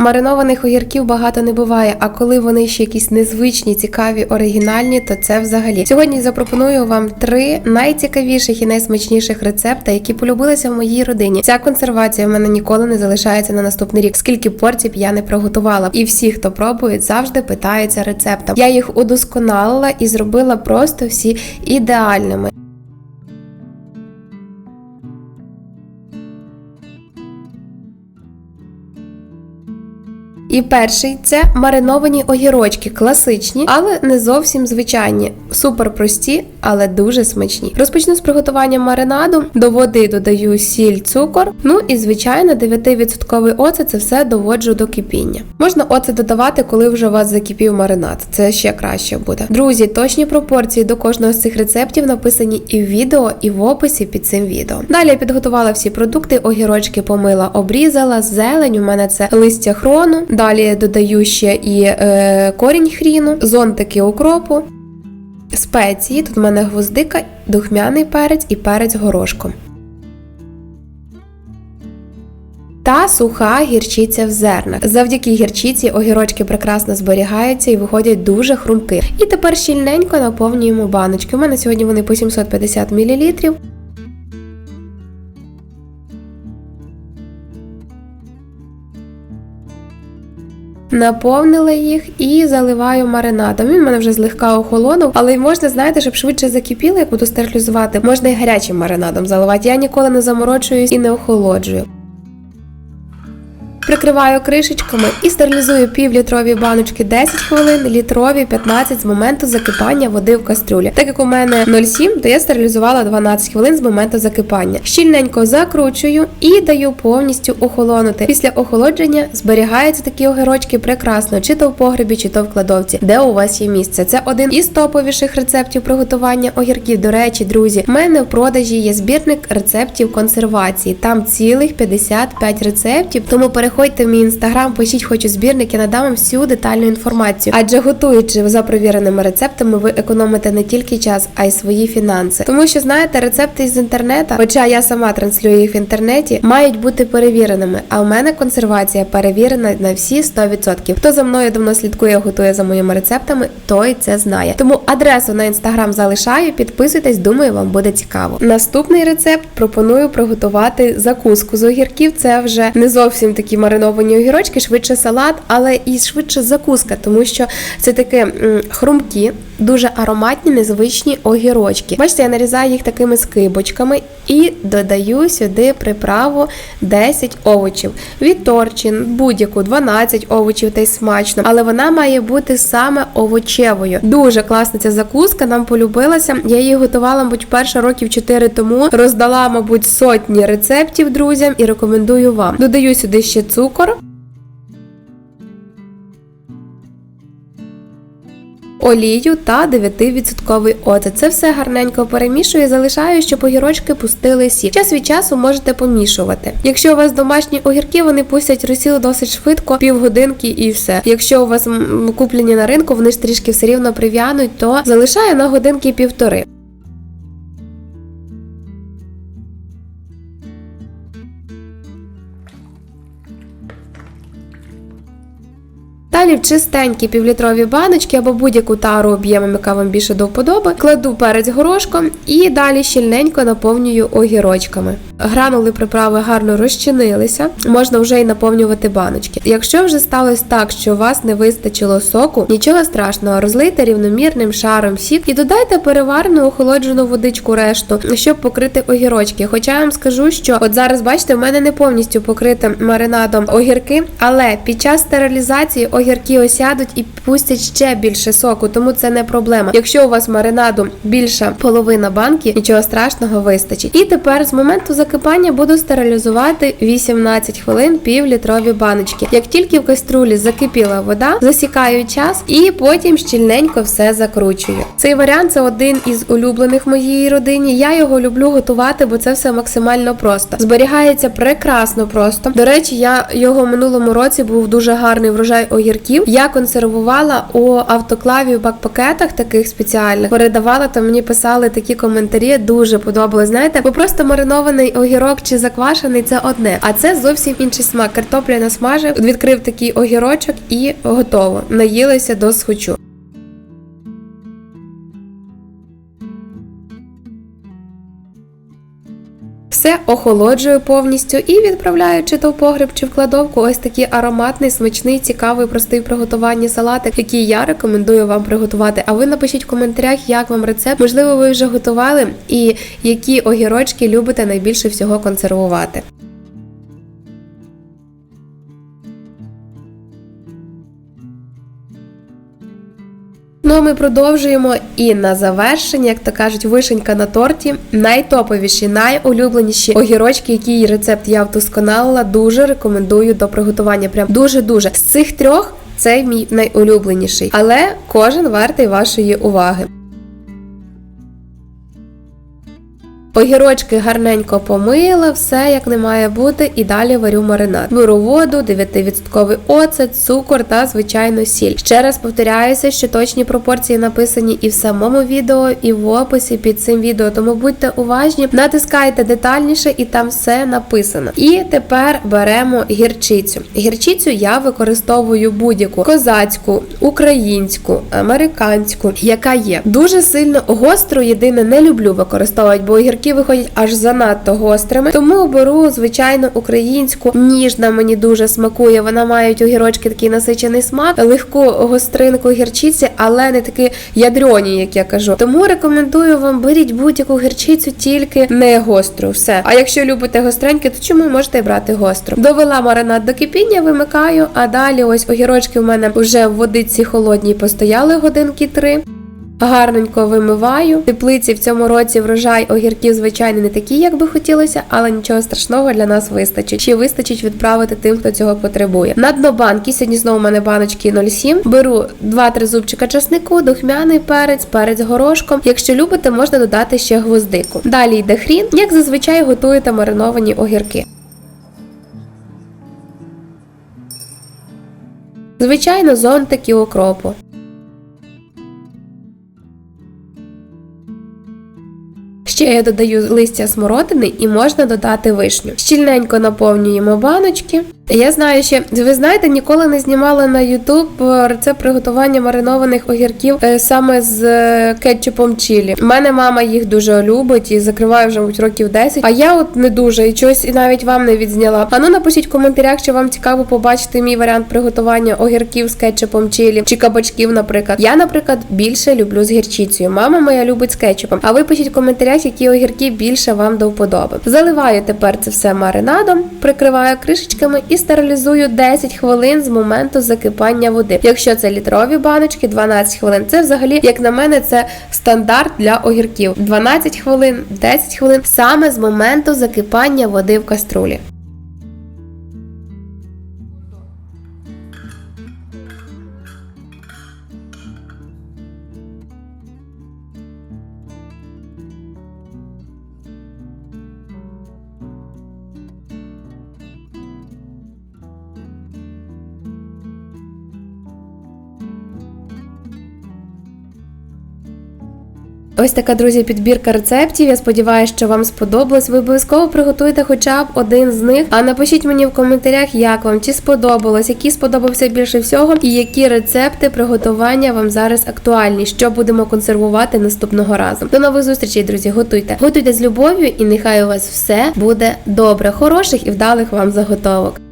Маринованих огірків багато не буває, а коли вони ще якісь незвичні, цікаві, оригінальні, то це взагалі. Сьогодні запропоную вам три найцікавіших і найсмачніших рецепти, які полюбилися в моїй родині. Ця консервація в мене ніколи не залишається на наступний рік, скільки порцій б я не приготувала. І всі, хто пробують, завжди питаються рецептом. Я їх удосконалила і зробила просто всі ідеальними. І перший це мариновані огірочки, класичні, але не зовсім звичайні, супер прості, але дуже смачні. Розпочну з приготування маринаду. До води додаю сіль, цукор. Ну і звичайно, 9% оцет це все доводжу до кипіння. Можна оцет додавати, коли вже у вас закипів маринад. Це ще краще буде. Друзі, точні пропорції до кожного з цих рецептів написані і в відео, і в описі під цим відео. Далі я підготувала всі продукти, огірочки помила, обрізала, зелень. У мене це листя хрону. Далі додаю ще і е, корінь хріну, зонтики укропу, спеції. Тут в мене гвоздика, духмяний перець і перець горошком. Та суха гірчиця в зернах. Завдяки гірчиці огірочки прекрасно зберігаються і виходять дуже хрумки. І тепер щільненько наповнюємо баночки. У мене сьогодні вони по 750 мл. Наповнила їх і заливаю маринадом. Він в мене вже злегка охолонув, але можна, знаєте, щоб швидше закипіло, як буду стерилізувати, можна і гарячим маринадом заливати. Я ніколи не заморочуюсь і не охолоджую. Прикриваю кришечками і стерилізую півлітрові баночки 10 хвилин, літрові 15 з моменту закипання води в кастрюлі. Так як у мене 0,7, то я стерилізувала 12 хвилин з моменту закипання. Щільненько закручую і даю повністю охолонути. Після охолодження зберігаються такі огірочки прекрасно, чи то в погребі, чи то в кладовці, де у вас є місце. Це один із топовіших рецептів приготування огірків. До речі, друзі, в мене в продажі є збірник рецептів консервації. Там цілих 55 рецептів. Тому переходьте в мій інстаграм, пишіть хочу збірник, я надам вам всю детальну інформацію. Адже готуючи за провіреними рецептами, ви економите не тільки час, а й свої фінанси. Тому що знаєте, рецепти з інтернету, хоча я сама транслюю їх в інтернеті, мають бути перевіреними. А у мене консервація перевірена на всі 100%. Хто за мною давно слідкує, готує за моїми рецептами, той це знає. Тому адресу на інстаграм залишаю. Підписуйтесь, думаю, вам буде цікаво. Наступний рецепт пропоную приготувати закуску з огірків. Це вже не зовсім такі мариновані огірочки, швидше салат, але і швидше закуска, тому що це таке хрумкі, дуже ароматні, незвичні огірочки. Бачите, я нарізаю їх такими скибочками і додаю сюди приправу 10 овочів. Від торчин, будь-яку 12 овочів та й смачно, але вона має бути саме овочевою. Дуже класна ця закуска, нам полюбилася. Я її готувала, мабуть, перше років 4 тому. Роздала, мабуть, сотні рецептів друзям і рекомендую вам. Додаю сюди ще цукор. Олію та 9% оцет. Це все гарненько перемішую залишаю, щоб огірочки пустили сік. Час від часу можете помішувати. Якщо у вас домашні огірки, вони пустять розсіл досить швидко, півгодинки і все. Якщо у вас куплені на ринку, вони ж трішки все рівно прив'януть, то залишаю на годинки півтори. Далі в чистенькі півлітрові баночки або будь-яку тару об'ємом, яка вам більше до вподоби, кладу перець горошком і далі щільненько наповнюю огірочками. Гранули приправи гарно розчинилися, можна вже й наповнювати баночки. Якщо вже сталося так, що у вас не вистачило соку, нічого страшного, розлийте рівномірним шаром сік і додайте переварену охолоджену водичку решту, щоб покрити огірочки. Хоча я вам скажу, що от зараз бачите, в мене не повністю покрите маринадом огірки, але під час стерилізації огірки осядуть і пустять ще більше соку, тому це не проблема. Якщо у вас маринаду більша половина банки, нічого страшного вистачить. І тепер з моменту закипання буду стерилізувати 18 хвилин півлітрові баночки. Як тільки в каструлі закипіла вода, засікаю час і потім щільненько все закручую. Цей варіант це один із улюблених моїй родині. Я його люблю готувати, бо це все максимально просто. Зберігається прекрасно просто. До речі, я його в минулому році був дуже гарний врожай огірків огірків я консервувала у автоклаві в бакпакетах таких спеціальних. Передавала, то мені писали такі коментарі. Дуже подобалось. Знаєте, бо просто маринований огірок чи заквашений це одне, а це зовсім інший смак. Картопля насмажив, відкрив такий огірочок і готово. Наїлися до схочу. Все охолоджую повністю і відправляю чи то в погреб, чи в кладовку. Ось такий ароматний, смачний, цікавий, простий в приготуванні салатик, який я рекомендую вам приготувати. А ви напишіть в коментарях, як вам рецепт. Можливо, ви вже готували і які огірочки любите найбільше всього консервувати. Ми продовжуємо. І на завершення, як то кажуть, вишенька на торті. Найтоповіші, найулюбленіші огірочки, який рецепт я вдосконалила, дуже рекомендую до приготування. Прям дуже-дуже. З цих трьох цей мій найулюбленіший, але кожен вартий вашої уваги. Огірочки гарненько помила, все як не має бути, і далі варю маринад. Беру воду, 9% оцет, цукор та звичайно сіль. Ще раз повторяюся, що точні пропорції написані і в самому відео, і в описі під цим відео. Тому будьте уважні, натискайте детальніше, і там все написано. І тепер беремо гірчицю. Гірчицю я використовую будь-яку козацьку, українську, американську, яка є. Дуже сильно гостру, єдине не люблю використовувати, бо огірки виходять аж занадто гострими. Тому беру звичайно українську. Ніжна мені дуже смакує. Вона має огірочки такий насичений смак, легку гостринку гірчиці, але не такі ядрьоні, як я кажу. Тому рекомендую вам беріть будь-яку гірчицю, тільки не гостру. Все. А якщо любите гостреньке, то чому можете брати гостру? Довела маринад до кипіння, вимикаю. А далі ось огірочки в мене вже в водиці холодній постояли годинки три. Гарненько вимиваю. В теплиці в цьому році врожай огірків, звичайно, не такі, як би хотілося, але нічого страшного для нас вистачить. Ще вистачить відправити тим, хто цього потребує. На дно банки, сьогодні знову у мене баночки 0,7. Беру 2-3 зубчика часнику, духмяний перець, перець горошком. Якщо любите, можна додати ще гвоздику. Далі йде хрін, як зазвичай готуєте мариновані огірки. Звичайно, зонтик і окропу. Ще я додаю листя смородини і можна додати вишню. Щільненько наповнюємо баночки. Я знаю, що ви знаєте, ніколи не знімала на YouTube рецепт приготування маринованих огірків е, саме з е, кетчупом чилі. У мене мама їх дуже любить і закриває вже мабуть, років 10, А я от не дуже і щось і навіть вам не відзняла. А ну напишіть в коментарях, чи вам цікаво побачити мій варіант приготування огірків з кетчупом чилі чи кабачків, наприклад. Я, наприклад, більше люблю з гірчицею. Мама моя любить з кетчупом. А ви пишіть в коментарях, які огірки більше вам до вподоби. Заливаю тепер це все маринадом, прикриваю кришечками і стерилізую 10 хвилин з моменту закипання води. Якщо це літрові баночки, 12 хвилин. Це взагалі, як на мене, це стандарт для огірків. 12 хвилин, 10 хвилин саме з моменту закипання води в каструлі. Ось така, друзі, підбірка рецептів. Я сподіваюся, що вам сподобалось. Ви обов'язково приготуйте хоча б один з них. А напишіть мені в коментарях, як вам чи сподобалось, який сподобався більше всього, і які рецепти приготування вам зараз актуальні, що будемо консервувати наступного разу. До нових зустрічей, друзі. Готуйте, готуйте з любов'ю, і нехай у вас все буде добре, хороших і вдалих вам заготовок.